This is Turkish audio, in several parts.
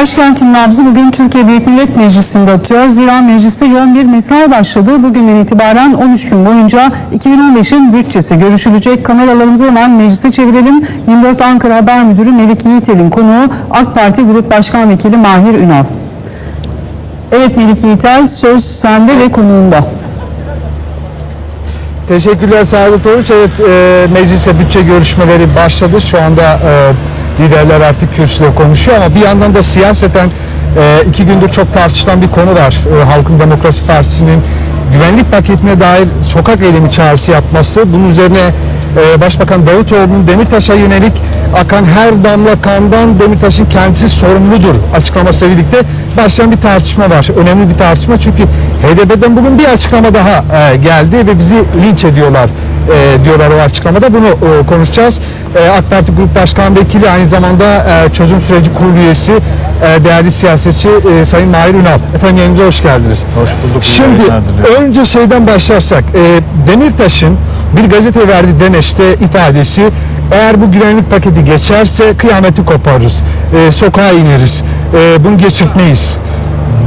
Başkentin nabzı bugün Türkiye Büyük Millet Meclisi'nde atıyor. Zira mecliste yoğun bir mesai başladı. Bugünden itibaren 13 gün boyunca 2015'in bütçesi görüşülecek. Kameralarımızı hemen meclise çevirelim. 24 Ankara Haber Müdürü Melik Yiğitel'in konuğu AK Parti Grup Başkan Vekili Mahir Ünal. Evet Melik Yiğitel söz sende ve konuğunda. Teşekkürler Saadet Oruç. Evet e, meclise bütçe görüşmeleri başladı. Şu anda e, liderler artık kürsüde konuşuyor ama bir yandan da siyaseten e, iki gündür çok tartışılan bir konu var. E, Halkın Demokrasi Partisi'nin güvenlik paketine dair sokak eylemi çağrısı yapması. Bunun üzerine e, Başbakan Davutoğlu'nun Demirtaş'a yönelik akan her damla kandan Demirtaş'ın kendisi sorumludur açıklamasıyla birlikte başlayan bir tartışma var. Önemli bir tartışma çünkü HDP'den bugün bir açıklama daha e, geldi ve bizi linç ediyorlar e, diyorlar o açıklamada. Bunu e, konuşacağız. E, AK Parti Grup Başkan Vekili aynı zamanda e, çözüm süreci kurulu üyesi e, değerli siyasetçi e, Sayın Mahir Ünal. Efendim yayınımıza hoş geldiniz. Hoş bulduk. Şimdi önce şeyden başlarsak e, Demirtaş'ın bir gazete verdiği demeçte ifadesi eğer bu güvenlik paketi geçerse kıyameti koparırız. E, sokağa ineriz. E, bunu geçirtmeyiz.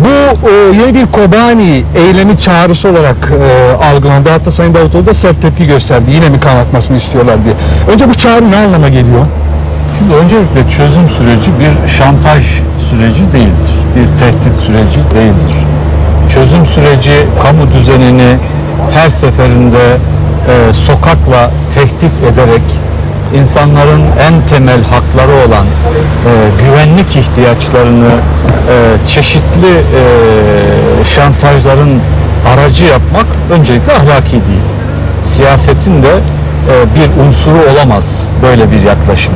Bu e, yeni bir Kobani eylemi çağrısı olarak e, algılandı. Hatta Sayın Davutoğlu da sert tepki gösterdi. Yine mi kan atmasını istiyorlar diye. Önce bu çağrı ne anlama geliyor? Şimdi öncelikle çözüm süreci bir şantaj süreci değildir. Bir tehdit süreci değildir. Çözüm süreci kamu düzenini her seferinde e, sokakla tehdit ederek insanların en temel hakları olan e, güvenlik ihtiyaçlarını e, çeşitli e, şantajların aracı yapmak öncelikle ahlaki değil. Siyasetin de e, bir unsuru olamaz böyle bir yaklaşım.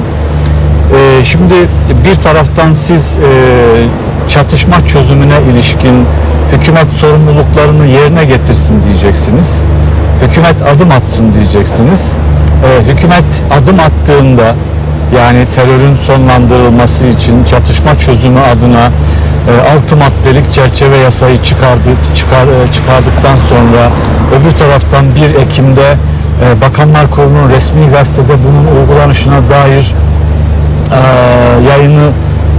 Ee, şimdi bir taraftan siz e, çatışma çözümüne ilişkin hükümet sorumluluklarını yerine getirsin diyeceksiniz. Hükümet adım atsın diyeceksiniz. Ee, hükümet adım attığında yani terörün sonlandırılması için çatışma çözümü adına e, altı maddelik çerçeve yasayı çıkardı, çıkar, e, çıkardıktan sonra öbür taraftan 1 Ekim'de e, Bakanlar Kurulu'nun resmi gazetede bunun uygulanışına dair e, yayını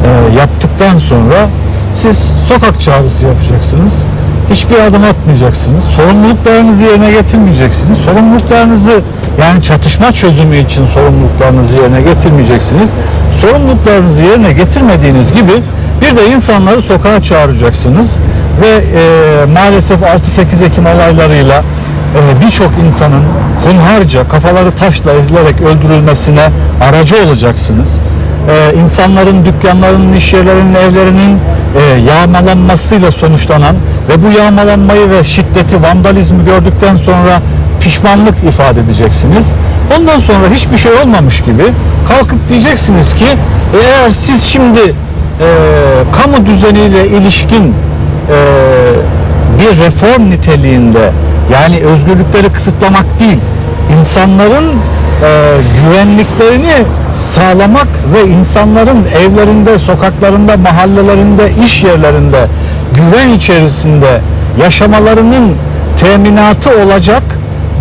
e, yaptıktan sonra siz sokak çağrısı yapacaksınız. Hiçbir adım atmayacaksınız. Sorumluluklarınızı yerine getirmeyeceksiniz. Sorumluluklarınızı yani çatışma çözümü için sorumluluklarınızı yerine getirmeyeceksiniz. Sorumluluklarınızı yerine getirmediğiniz gibi bir de insanları sokağa çağıracaksınız ve e, maalesef 6-8 Ekim olaylarıyla e, birçok insanın hunharca kafaları taşla ezilerek öldürülmesine aracı olacaksınız. E, insanların dükkanlarının, iş yerlerinin, evlerinin e, yağmalanmasıyla sonuçlanan ve bu yağmalanmayı ve şiddeti, vandalizmi gördükten sonra pişmanlık ifade edeceksiniz. Ondan sonra hiçbir şey olmamış gibi kalkıp diyeceksiniz ki "E, eğer siz şimdi e, kamu düzeniyle ilişkin e, bir reform niteliğinde yani özgürlükleri kısıtlamak değil insanların e, güvenliklerini sağlamak ve insanların evlerinde, sokaklarında, mahallelerinde, iş yerlerinde güven içerisinde yaşamalarının teminatı olacak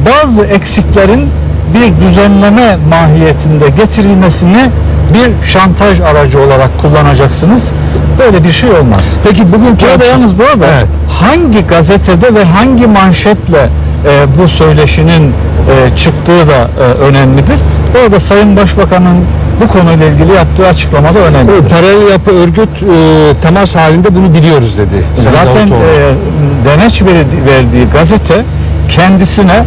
bazı eksiklerin bir düzenleme mahiyetinde getirilmesini bir şantaj aracı olarak kullanacaksınız. Böyle bir şey olmaz. Peki bugün Burada yalnız bu arada Evet. hangi gazetede ve hangi manşetle e, bu söyleşinin e, çıktığı da e, önemlidir. Orada Sayın Başbakan'ın bu konuyla ilgili yaptığı açıklamada önemli. O paralel yapı örgüt e, temas halinde bunu biliyoruz dedi. Zaten e, verdi- verdiği gazete kendisine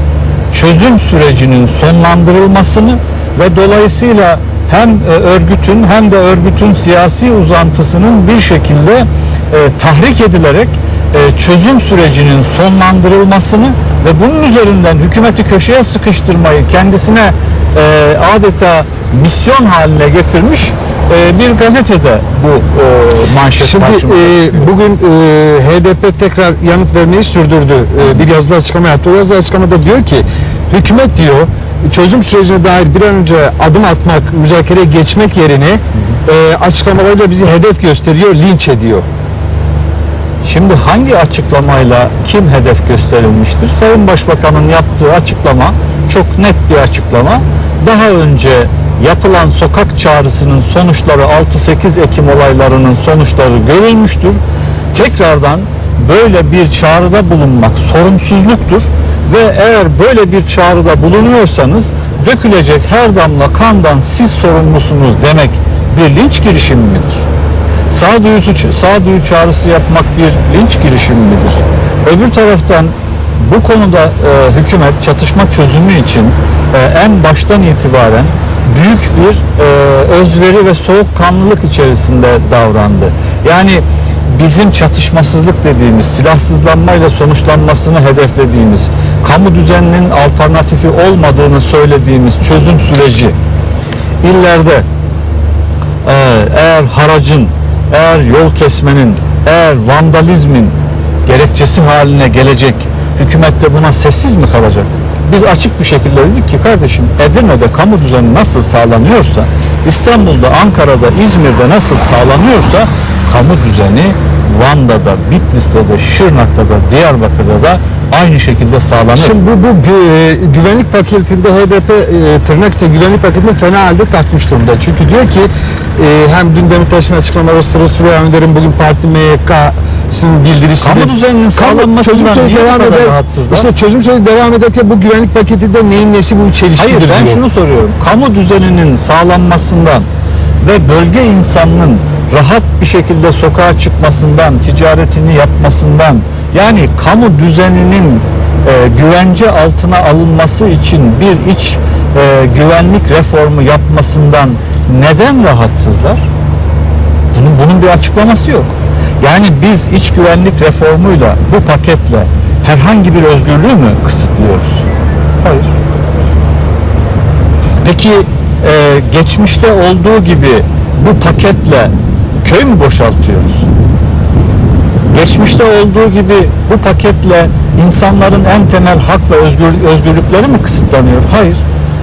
çözüm sürecinin sonlandırılmasını ve dolayısıyla hem e, örgütün hem de örgütün siyasi uzantısının bir şekilde e, tahrik edilerek e, çözüm sürecinin sonlandırılmasını ve bunun üzerinden hükümeti köşeye sıkıştırmayı kendisine e, adeta misyon haline getirmiş e, bir gazetede bu e, manşet Şimdi e, bugün e, HDP tekrar yanıt vermeyi sürdürdü. E, bir yazılı açıklama yaptı. O yazılı açıklamada diyor ki hükümet diyor çözüm sürecine dair bir an önce adım atmak, müzakereye geçmek yerine e, açıklamalarıyla bizi hedef gösteriyor, linç ediyor. Şimdi hangi açıklamayla kim hedef gösterilmiştir? Sayın Başbakan'ın yaptığı açıklama çok net bir açıklama. Daha önce yapılan sokak çağrısının sonuçları 6-8 Ekim olaylarının sonuçları görülmüştür. Tekrardan böyle bir çağrıda bulunmak sorumsuzluktur ve eğer böyle bir çağrıda bulunuyorsanız dökülecek her damla kandan siz sorumlusunuz demek bir linç girişimi midir? Sağduyu, sağduyu çağrısı yapmak bir linç girişimi midir? Öbür taraftan bu konuda e, hükümet çatışma çözümü için e, en baştan itibaren büyük bir e, özveri ve soğukkanlılık içerisinde davrandı. Yani bizim çatışmasızlık dediğimiz, silahsızlanmayla sonuçlanmasını hedeflediğimiz, kamu düzeninin alternatifi olmadığını söylediğimiz çözüm süreci illerde e, eğer haracın, eğer yol kesmenin, eğer vandalizmin gerekçesi haline gelecek hükümet de buna sessiz mi kalacak? Biz açık bir şekilde dedik ki kardeşim Edirne'de kamu düzeni nasıl sağlanıyorsa İstanbul'da, Ankara'da, İzmir'de nasıl sağlanıyorsa kamu düzeni Van'da da, Bitlis'te de, Şırnak'ta da, Diyarbakır'da da aynı şekilde sağlanır. Şimdi bu, bu e, güvenlik paketinde HDP e, tırnak içinde güvenlik paketinde fena halde takmış durumda. Çünkü diyor ki e, hem dün Demirtaş'ın açıklamaları sırasıyla Önder'in bugün parti MYK'sının bildirisinde Kamu düzeninin sağlanmasından çözüm bu devam eder. İşte çözüm süreci devam ederken bu güvenlik paketinde neyin nesi bu çelişkidir Hayır ben diyor. şunu soruyorum. Kamu düzeninin sağlanmasından ve bölge insanının rahat bir şekilde sokağa çıkmasından, ticaretini yapmasından yani kamu düzeninin e, güvence altına alınması için bir iç e, güvenlik reformu yapmasından neden rahatsızlar? Bunun, bunun bir açıklaması yok. Yani biz iç güvenlik reformuyla bu paketle herhangi bir özgürlüğü mü kısıtlıyoruz? Hayır. Peki e, geçmişte olduğu gibi bu paketle köy mü boşaltıyoruz? Geçmişte olduğu gibi bu paketle insanların en temel hak ve özgür- özgürlükleri mi kısıtlanıyor? Hayır.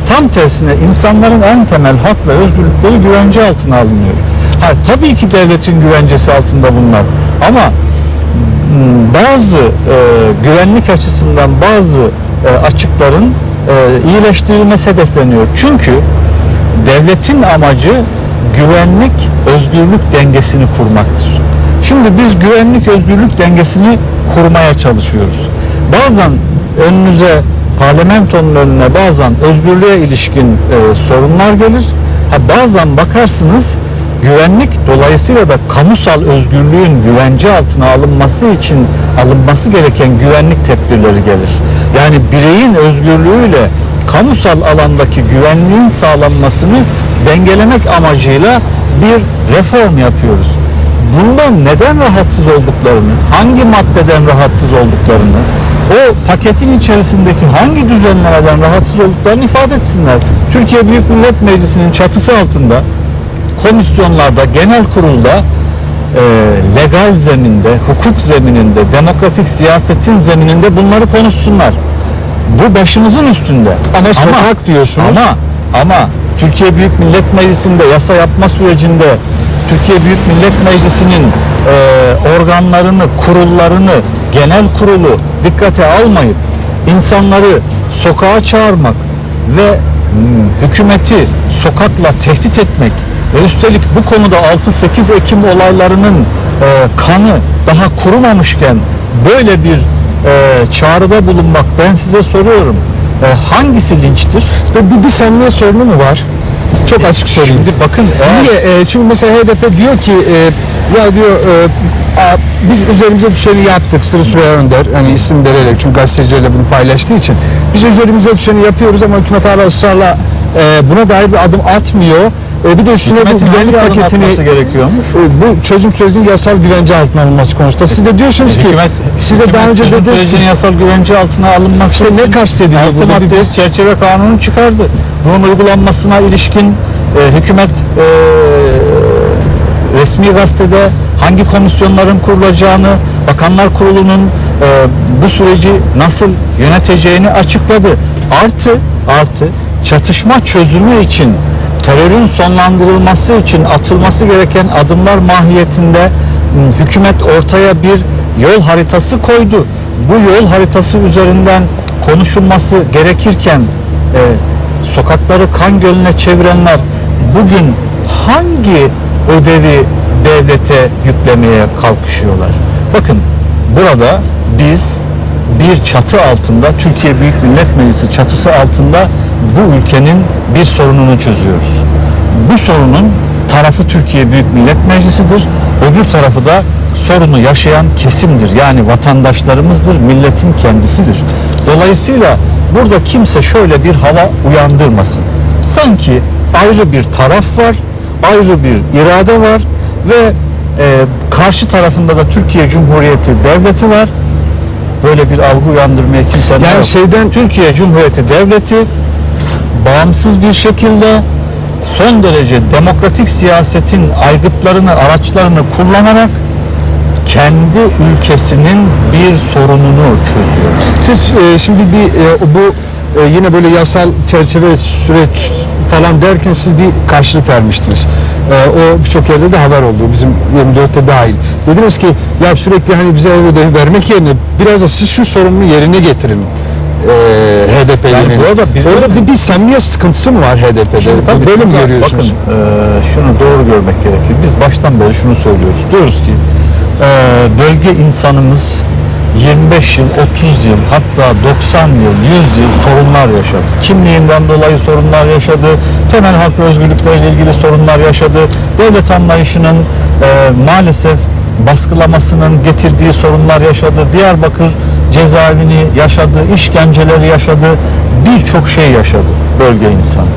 Tam tersine insanların en temel hak ve özgürlükleri güvence altına alınıyor. Ha, tabii ki devletin güvencesi altında bunlar. Ama m, bazı e, güvenlik açısından bazı e, açıkların e, iyileştirilmesi hedefleniyor. Çünkü devletin amacı güvenlik özgürlük dengesini kurmaktır. Şimdi biz güvenlik özgürlük dengesini kurmaya çalışıyoruz. Bazen önünüze parlamentonun önüne bazen özgürlüğe ilişkin e, sorunlar gelir. Ha, bazen bakarsınız güvenlik dolayısıyla da kamusal özgürlüğün güvence altına alınması için alınması gereken güvenlik tedbirleri gelir. Yani bireyin özgürlüğüyle kamusal alandaki güvenliğin sağlanmasını dengelemek amacıyla bir reform yapıyoruz. Bundan neden rahatsız olduklarını, hangi maddeden rahatsız olduklarını, o paketin içerisindeki hangi düzenlemeden rahatsız olduklarını ifade etsinler. Türkiye Büyük Millet Meclisi'nin çatısı altında komisyonlarda, genel kurulda e, legal zeminde, hukuk zemininde, demokratik siyasetin zemininde bunları konuşsunlar. Bu başımızın üstünde. Ama sokak diyorsunuz. Ama ama Türkiye Büyük Millet Meclisi'nde yasa yapma sürecinde Türkiye Büyük Millet Meclisi'nin e, organlarını, kurullarını, genel kurulu dikkate almayıp insanları sokağa çağırmak ve mm, hükümeti sokakla tehdit etmek ve üstelik bu konuda 6-8 Ekim olaylarının e, kanı daha kurumamışken böyle bir e, çağrıda bulunmak ben size soruyorum e, hangisi linçtir? Ve bir, bir samimiyet sorunu mu var? Çok açık sorayım. Şimdi bakın eğer Niye? E, çünkü mesela HDP diyor ki e, ya diyor e, a, biz üzerimize düşeni yaptık Sırı Süreyya Önder hani isim vererek çünkü gazetecilerle bunu paylaştığı için biz üzerimize düşeni yapıyoruz ama hükümet hala ısrarla e, buna dair bir adım atmıyor. E, bir de üstüne bu hükümetin güvenlik hangi adım paketini gerekiyormuş? e, bu çözüm sürecinin yasal güvence altına alınması konusunda. Siz de diyorsunuz ki Hükümet, siz de daha önce dediniz ki yasal güvence altına alınmak İşte ne kastediliyor Altı maddesi çerçeve kanunu çıkardı. Bunun uygulanmasına ilişkin e, hükümet e, resmi gazetede hangi komisyonların kurulacağını, Bakanlar Kurulu'nun e, bu süreci nasıl yöneteceğini açıkladı. Artı artı çatışma çözümü için terörün sonlandırılması için atılması gereken adımlar mahiyetinde m, hükümet ortaya bir yol haritası koydu. Bu yol haritası üzerinden konuşulması gerekirken e, sokakları kan gölüne çevirenler bugün hangi ödevi devlete yüklemeye kalkışıyorlar? Bakın burada biz bir çatı altında Türkiye Büyük Millet Meclisi çatısı altında bu ülkenin bir sorununu çözüyoruz. Bu sorunun tarafı Türkiye Büyük Millet Meclisi'dir. Öbür tarafı da sorunu yaşayan kesimdir. Yani vatandaşlarımızdır, milletin kendisidir. Dolayısıyla burada kimse şöyle bir hava uyandırmasın. Sanki ayrı bir taraf var, ayrı bir irade var ve e, karşı tarafında da Türkiye Cumhuriyeti devleti var. Böyle bir algı uyandırmaya kimse Yani yok. şeyden Türkiye Cumhuriyeti devleti bağımsız bir şekilde son derece demokratik siyasetin aygıtlarını, araçlarını kullanarak kendi ülkesinin bir sorununu çözüyor. E, şimdi bir e, bu e, yine böyle yasal çerçeve süreç falan derken siz bir karşılık vermiştiniz. E, o birçok yerde de haber oldu. Bizim 24'te dahil. Dediniz ki ya sürekli hani bize ev ödevi vermek yerine biraz da siz şu sorumluluğu yerine getirin. E, HDP Yani burada bir- Orada bir, bir samimiyet sıkıntısı mı var HDP'de? Tabii Böyle mi görüyorsunuz? Bakın e, şunu doğru görmek gerekir. Biz baştan beri şunu söylüyoruz. Diyoruz ki e, bölge insanımız 25 yıl, 30 yıl hatta 90 yıl, 100 yıl sorunlar yaşadı. Kimliğinden dolayı sorunlar yaşadı. Temel hak ve ilgili sorunlar yaşadı. Devlet anlayışının e, maalesef baskılamasının getirdiği sorunlar yaşadı. Diyarbakır cezaevini yaşadı, işkenceleri yaşadı. Birçok şey yaşadı bölge insanı.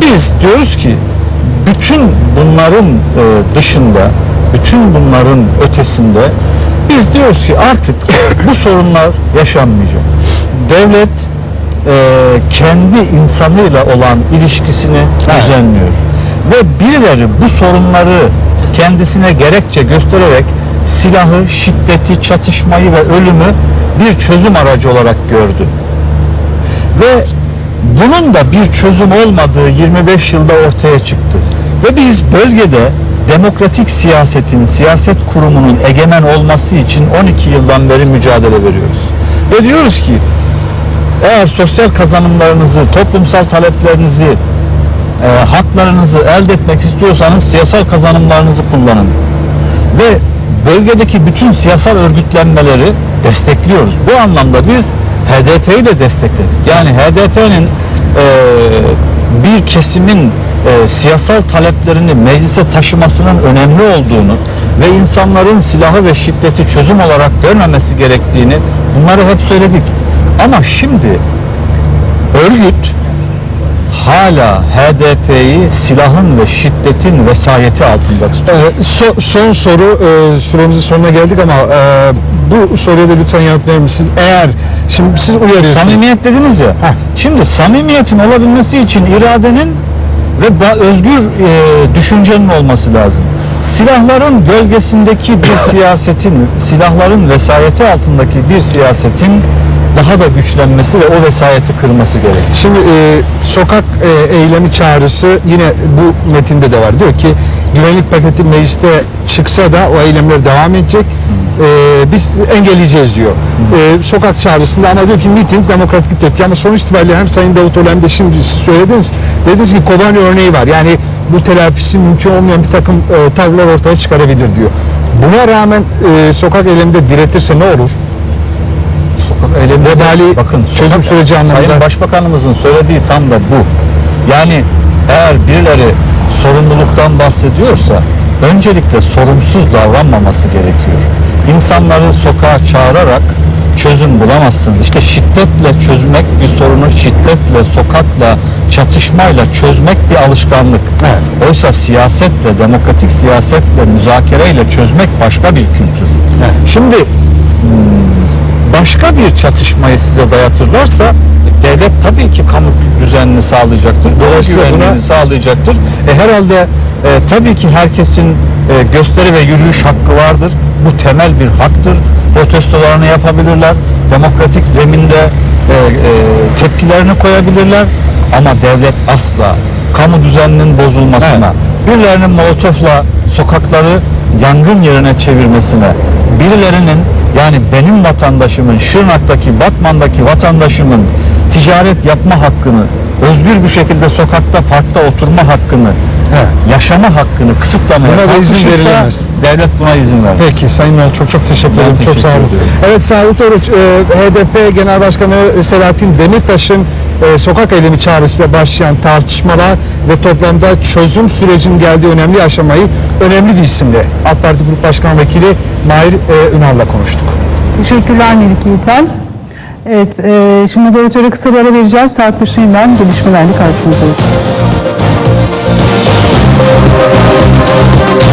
Biz diyoruz ki bütün bunların e, dışında, bütün bunların ötesinde biz diyoruz ki artık bu sorunlar yaşanmayacak. Devlet e, kendi insanıyla olan ilişkisini düzenliyor. Ve birileri bu sorunları kendisine gerekçe göstererek silahı, şiddeti, çatışmayı ve ölümü bir çözüm aracı olarak gördü. Ve bunun da bir çözüm olmadığı 25 yılda ortaya çıktı. Ve biz bölgede demokratik siyasetin, siyaset kurumunun egemen olması için 12 yıldan beri mücadele veriyoruz. Ve diyoruz ki eğer sosyal kazanımlarınızı, toplumsal taleplerinizi, e, haklarınızı elde etmek istiyorsanız siyasal kazanımlarınızı kullanın. Ve bölgedeki bütün siyasal örgütlenmeleri destekliyoruz. Bu anlamda biz HDP'yi de destekledik. Yani HDP'nin e, bir kesimin e, siyasal taleplerini meclise taşımasının önemli olduğunu ve insanların silahı ve şiddeti çözüm olarak görmemesi gerektiğini bunları hep söyledik. Ama şimdi örgüt hala HDP'yi silahın ve şiddetin vesayeti altında tutuyor. Ee, so- son soru e, süremizin sonuna geldik ama e, bu soruya da lütfen yanıt verir misiniz? Eğer şimdi siz uyarıyorsunuz. Samimiyet dediniz ya. Heh. Şimdi samimiyetin olabilmesi için iradenin ve özgür e, düşüncenin olması lazım. Silahların gölgesindeki bir siyasetin, silahların vesayeti altındaki bir siyasetin daha da güçlenmesi ve o vesayeti kırması gerekir. Şimdi e, sokak e, eylemi çağrısı yine bu metinde de var. Diyor ki güvenlik paketi mecliste çıksa da o eylemler devam edecek. E, biz engelleyeceğiz diyor. E, sokak çağrısında ama diyor ki miting demokratik tepki ama sonuç itibariyle hem Sayın Davutoğlu hem de şimdi siz söylediniz. Dediniz ki Kobani örneği var. Yani bu telafisi mümkün olmayan bir takım e, tavırlar ortaya çıkarabilir diyor. Buna rağmen e, sokak eyleminde diretirse ne olur? Sokak eylemleri Vebali bakın çözüm sokak- süreci anlamında- Sayın Başbakanımızın söylediği tam da bu. Yani eğer birileri sorumluluktan bahsediyorsa öncelikle sorumsuz davranmaması gerekiyor. İnsanları sokağa çağırarak çözüm bulamazsınız. İşte şiddetle çözmek bir sorunu şiddetle, sokakla, çatışmayla çözmek bir alışkanlık. Evet. Oysa siyasetle, demokratik siyasetle, müzakereyle çözmek başka bir kültür. Şimdi hmm, başka bir çatışmayı size dayatırlarsa devlet tabii ki kamu düzenini sağlayacaktır. Dolayısıyla buna- sağlayacaktır. E, herhalde e, tabii ki herkesin e, gösteri ve yürüyüş hakkı vardır. Bu temel bir haktır. Protestolarını yapabilirler. Demokratik zeminde e, e, tepkilerini koyabilirler. Ama devlet asla kamu düzeninin bozulmasına, birilerinin molotofla sokakları yangın yerine çevirmesine, birilerinin yani benim vatandaşımın, Şırnak'taki, Batman'daki vatandaşımın ticaret yapma hakkını özgür bir şekilde sokakta, parkta oturma hakkını, He. yaşama hakkını kısıtlamaya Buna da izin verilemez. devlet buna izin vermez. Peki Sayın Ünal çok çok teşekkür ederim. Çok sağ olun. ediyorum. Evet Saadet Oruç, e, HDP Genel Başkanı Selahattin Demirtaş'ın e, sokak eylemi çağrısıyla başlayan tartışmalar ve toplamda çözüm sürecinin geldiği önemli aşamayı önemli bir isimle AK Parti Grup Başkan Vekili Mahir e, Ünal'la konuştuk. Teşekkürler Melik Yiğitel. Evet, e, şimdi moderatöre kısa bir ara vereceğiz. Saat başından gelişmelerle karşınızdayız. Thank you.